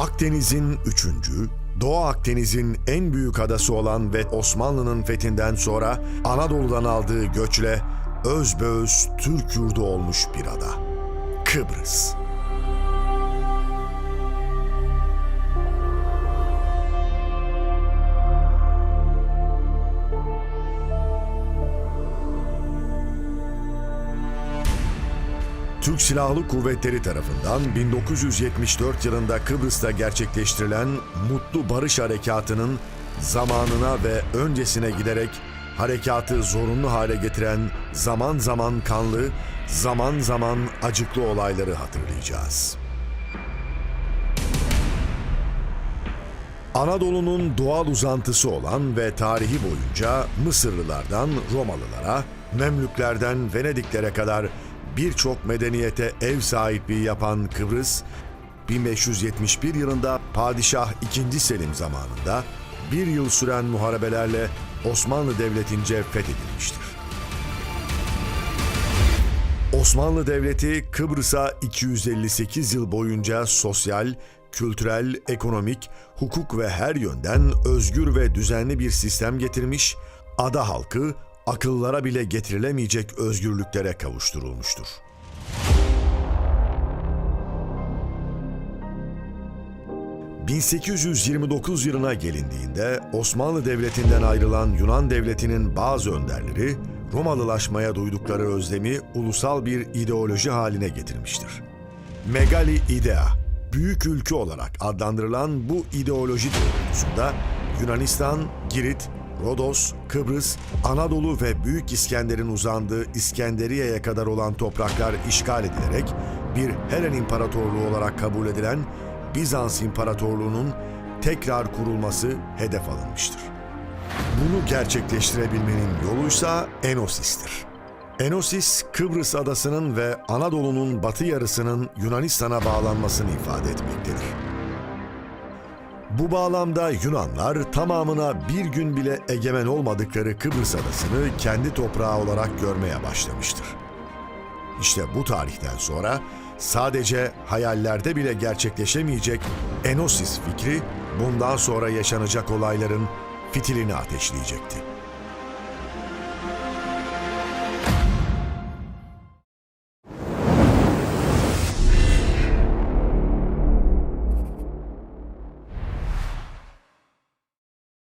Akdeniz'in üçüncü, Doğu Akdeniz'in en büyük adası olan ve Osmanlı'nın fethinden sonra Anadolu'dan aldığı göçle özbeöz Türk yurdu olmuş bir ada. Kıbrıs. Türk Silahlı Kuvvetleri tarafından 1974 yılında Kıbrıs'ta gerçekleştirilen Mutlu Barış Harekatı'nın zamanına ve öncesine giderek harekatı zorunlu hale getiren zaman zaman kanlı, zaman zaman acıklı olayları hatırlayacağız. Anadolu'nun doğal uzantısı olan ve tarihi boyunca Mısırlılardan Romalılara, Memlüklerden Venediklere kadar birçok medeniyete ev sahipliği yapan Kıbrıs, 1571 yılında Padişah II. Selim zamanında bir yıl süren muharebelerle Osmanlı Devleti'nce fethedilmiştir. Osmanlı Devleti Kıbrıs'a 258 yıl boyunca sosyal, kültürel, ekonomik, hukuk ve her yönden özgür ve düzenli bir sistem getirmiş, ada halkı akıllara bile getirilemeyecek özgürlüklere kavuşturulmuştur. ...1829 yılına gelindiğinde Osmanlı Devleti'nden ayrılan Yunan Devleti'nin bazı önderleri... ...Romalılaşmaya duydukları özlemi ulusal bir ideoloji haline getirmiştir. Megali Idea, büyük ülke olarak adlandırılan bu ideoloji doğrultusunda Yunanistan, Girit, Rodos, Kıbrıs, Anadolu ve Büyük İskender'in uzandığı İskenderiye'ye kadar olan topraklar işgal edilerek bir Helen İmparatorluğu olarak kabul edilen Bizans İmparatorluğu'nun tekrar kurulması hedef alınmıştır. Bunu gerçekleştirebilmenin yoluysa Enosis'tir. Enosis, Kıbrıs adasının ve Anadolu'nun batı yarısının Yunanistan'a bağlanmasını ifade etmektedir. Bu bağlamda Yunanlar tamamına bir gün bile egemen olmadıkları Kıbrıs adasını kendi toprağı olarak görmeye başlamıştır. İşte bu tarihten sonra sadece hayallerde bile gerçekleşemeyecek Enosis fikri bundan sonra yaşanacak olayların fitilini ateşleyecekti.